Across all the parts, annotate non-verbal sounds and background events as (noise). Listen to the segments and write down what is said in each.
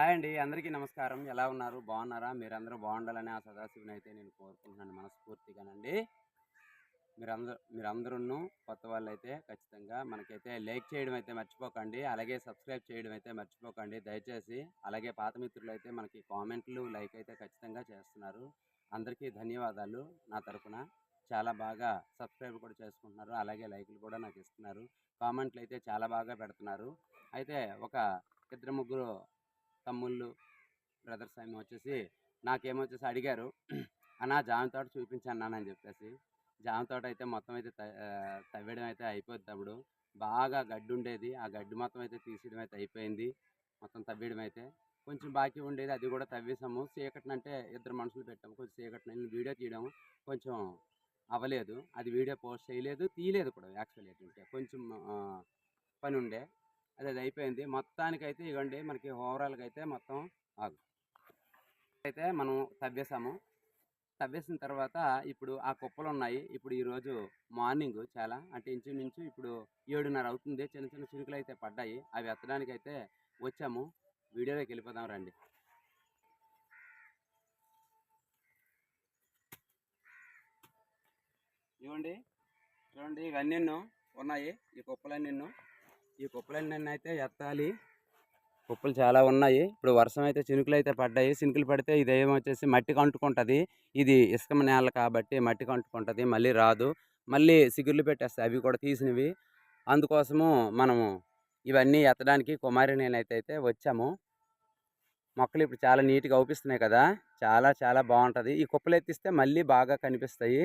Hi అండి. అందరికీ నమస్కారం. ఎలా ఉన్నారు? బాగున్నారా? మీరందరూ బాగుండాలని ఆ సదాశివుని అయితే నేను కోరుకుంటున్నాను మనస్ఫూర్తిగానండి. మీరందరూ మీరందరూ కొత్త వాళ్ళు అయితే ఖచ్చితంగా మనకైతే లైక్ చేయడం అయితే మర్చిపోకండి. అలాగే సబ్స్క్రైబ్ చేయడం అయితే మర్చిపోకండి. దయచేసి అలాగే పాత మిత్రులు అయితే మనకి కామెంట్లు లైక్ అయితే ఖచ్చితంగా చేస్తున్నారు. అందరికీ ధన్యవాదాలు. నా తరపున చాలా బాగా సబ్స్క్రైబ్ కూడా చేసుకుంటున్నారు. అలాగే లైక్లు కూడా నాకు ఇస్తున్నారు. కామెంట్లు అయితే చాలా బాగా పెడుతున్నారు. అయితే ఒక ఇద్దరు ముగ్గురు తమ్ముళ్ళు బ్రదర్స్ ఏమో వచ్చేసి నాకేమొచ్చేసి అడిగారు అన్న జామ తోట చూపించన్నానని చెప్పేసి. జామ తోట అయితే మొత్తం అయితే త- అయితే అయిపోద్ది అప్పుడు బాగా గడ్డి ఉండేది. ఆ గడ్డి మొత్తం అయితే తీసేయడం అయితే అయిపోయింది. మొత్తం తవ్వేయడం అయితే. కొంచెం బాకీ ఉండేది. అది కూడా తవ్వేసాము చీకటిని అంటే ఇద్దరు మనుషులు పెట్టాము. కొంచెం చీకటిన వీడియో తీయడం కొంచెం అవ్వలేదు అది వీడియో పోస్ట్ చేయలేదు తీయలేదు కూడా యాక్చువల్లీ ఏంటంటే. కొంచెం పని ఉండే. అది అది అయిపోయింది. మొత్తానికైతే ఇవ్వండి మనకి ఓవరాల్గా అయితే మొత్తం ఆగు. అయితే మనం తవ్వేసాము. తవ్వేసిన తర్వాత ఇప్పుడు ఆ కుప్పలు ఉన్నాయి ఇప్పుడు ఈరోజు మార్నింగ్ చాలా అంటే ఇంచుమించు ఇప్పుడు ఏడున్నర అవుతుంది. చిన్న చిన్న చినుకులు అయితే పడ్డాయి. అవి ఎత్తడానికి అయితే వచ్చాము. వీడియోలోకి వెళ్ళిపోదాం రండి. ఇవ్వండి. చూడండి ఇవన్నీ ఉన్నాయి. ఈ కుప్పలన్నీ ఈ కుప్పలన్నీ అయితే ఎత్తాలి. కుప్పలు చాలా ఉన్నాయి. ఇప్పుడు వర్షం అయితే చినుకులు అయితే పడ్డాయి. చినుకులు పడితే ఇది ఏమొచ్చేసి మట్టికి అంటుకుంటుంది ఇది ఇసుక నేల కాబట్టి మట్టికి అంటుకుంటుంది మళ్ళీ రాదు. మళ్ళీ సిగుర్లు పెట్టేస్తాయి. అవి కూడా తీసినవి. అందుకోసము మనము ఇవన్నీ ఎత్తడానికి కుమారి నేనైతే అయితే వచ్చాము. మొక్కలు ఇప్పుడు చాలా నీట్గా అవుపిస్తున్నాయి కదా. చాలా చాలా బాగుంటుంది. ఈ కుప్పలు ఎత్తిస్తే మళ్ళీ బాగా కనిపిస్తాయి.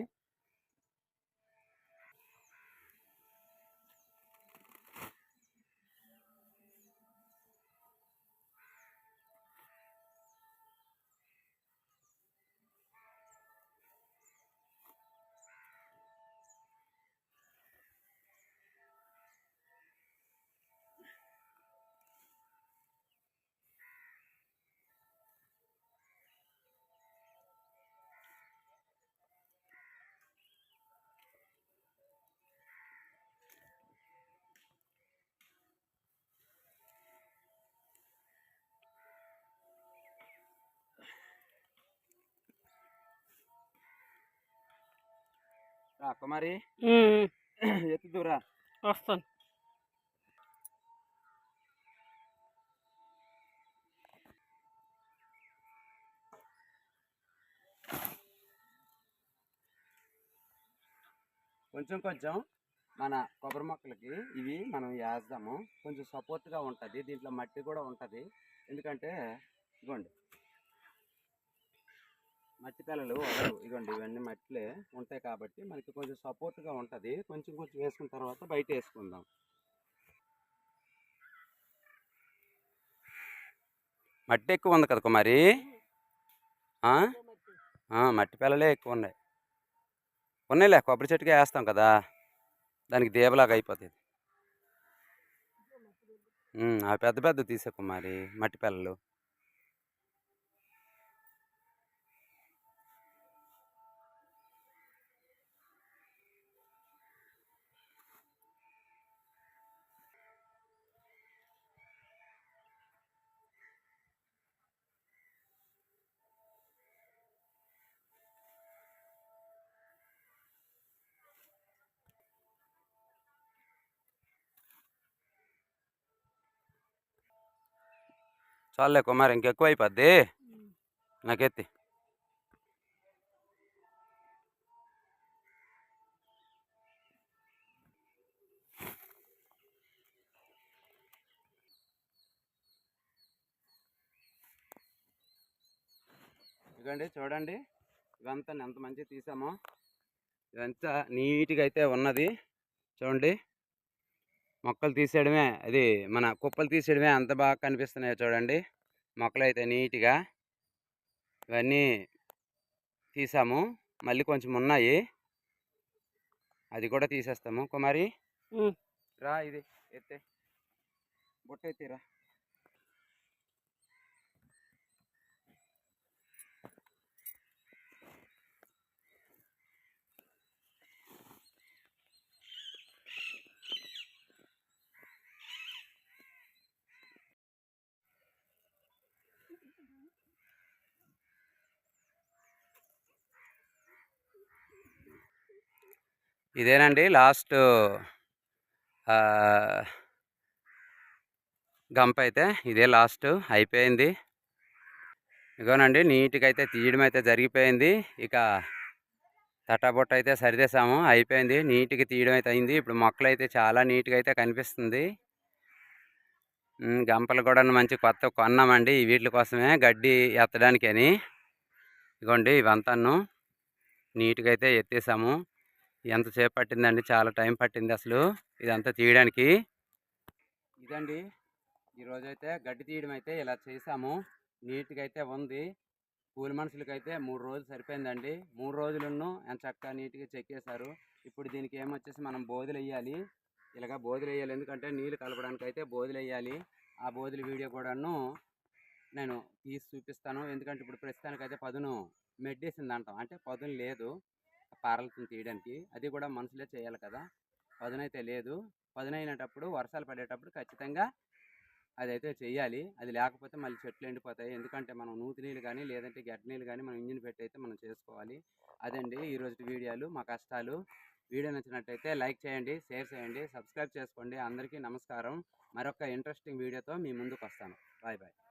కుమారి (clears throat) ఎత్తుదురా వస్తాను. కొంచెం కొంచెం మన కొబ్బరి మొక్కలకి ఇవి మనం వేద్దాము. కొంచెం సపోర్ట్గా ఉంటుంది. దీంట్లో మట్టి కూడా ఉంటుంది. ఎందుకంటే ఇదిగోండి. మట్టి పెళ్ళలు వదలవు. ఇదిగోండి ఇవన్నీ మట్టిలే ఉంటాయి కాబట్టి మనకి కొంచెం సపోర్ట్గా ఉంటుంది. కొంచెం కొంచెం వేసుకున్న తర్వాత బయట వేసుకుందాం. మట్టి ఎక్కువ ఉంది కదా కుమారి? మట్టి పిల్లలే ఎక్కువ ఉన్నాయి. ఉన్నాయిలే కొబ్బరి చెట్టుకే వేస్తాం కదా. దానికి దేవలాగా అయిపోతుంది ఆ పెద్ద పెద్ద తీసే కుమారి మట్టి పిల్లలు. చాలే కుమార్ ఇంకెక్కువ అయిపోద్ది. నాకెత్తి. ఇదిగోండి చూడండి. ఇదంతా ఎంత మంచిగా తీసామో. ఇదంతా నీట్గా అయితే ఉన్నది. చూడండి. మొక్కలు తీసేయడమే అది మన కుప్పలు తీసేయడమే అంత బాగా కనిపిస్తున్నాయో చూడండి. మొక్కలు అయితే నీట్గా ఇవన్నీ తీసాము. మళ్ళీ కొంచెం ఉన్నాయి. అది కూడా తీసేస్తాము. కుమారి. రా ఇది ఎత్తే బుట్ట ఎత్తిరా ఇదేనండి లాస్ట్ గంప అయితే ఇదే లాస్ట్ అయిపోయింది. ఇగోనండి నీట్గా అయితే తీయడం అయితే జరిగిపోయింది. ఇక తటాబొట్ట అయితే సరిదేశాము. అయిపోయింది. నీట్గా తీయడం అయితే అయింది. ఇప్పుడు మొక్కలు అయితే చాలా నీట్గా అయితే కనిపిస్తుంది గంపలు కూడా మంచి కొత్త కొన్నామండి. వీటి కోసమే గడ్డి ఎత్తడానికి అని ఇగోండి ఇవంతాను. నీట్గా అయితే ఎత్తేసాము. ఎంతసేపు పట్టిందండి? చాలా టైం పట్టింది అసలు ఇదంతా తీయడానికి. ఇదండి. ఈరోజు అయితే గడ్డి తీయడం అయితే ఇలా చేసాము. నీట్గా అయితే ఉంది. కూలి మనుషులకి అయితే మూడు రోజులు సరిపోయిందండి. మూడు రోజులను ఎంత చక్కగా నీట్గా చెక్కేశారు. ఇప్పుడు దీనికి ఏమొచ్చేసి మనం బోధులు వేయాలి ఇలాగ బోధులు వేయాలి ఎందుకంటే నీళ్ళు కలపడానికి అయితే బోధులు వేయాలి ఆ బోధుల వీడియో కూడాను నేను తీసి చూపిస్తాను. ఎందుకంటే ఇప్పుడు ప్రస్తుతానికి అయితే పదును మెడ్డేసింది అంటాం అంటే పదును లేదు. పారలతో తీయడానికి అది కూడా మనుషులే చేయాలి కదా! పదునైతే లేదు. పదునైనటప్పుడు వర్షాలు పడేటప్పుడు ఖచ్చితంగా అదైతే చేయాలి. అది లేకపోతే మళ్ళీ చెట్లు ఎండిపోతాయి. ఎందుకంటే మనం నూతి నీళ్ళు కానీ లేదంటే గడ్డ నీళ్ళు కానీ మనం ఇంజిన్ పెట్టి అయితే మనం చేసుకోవాలి. అదండి ఈరోజు వీడియోలు మా కష్టాలు. వీడియో నచ్చినట్టయితే లైక్ చేయండి షేర్ చేయండి సబ్స్క్రైబ్ చేసుకోండి. అందరికీ నమస్కారం. మరొక ఇంట్రెస్టింగ్ వీడియోతో మీ ముందుకు వస్తాను బాయ్ బాయ్.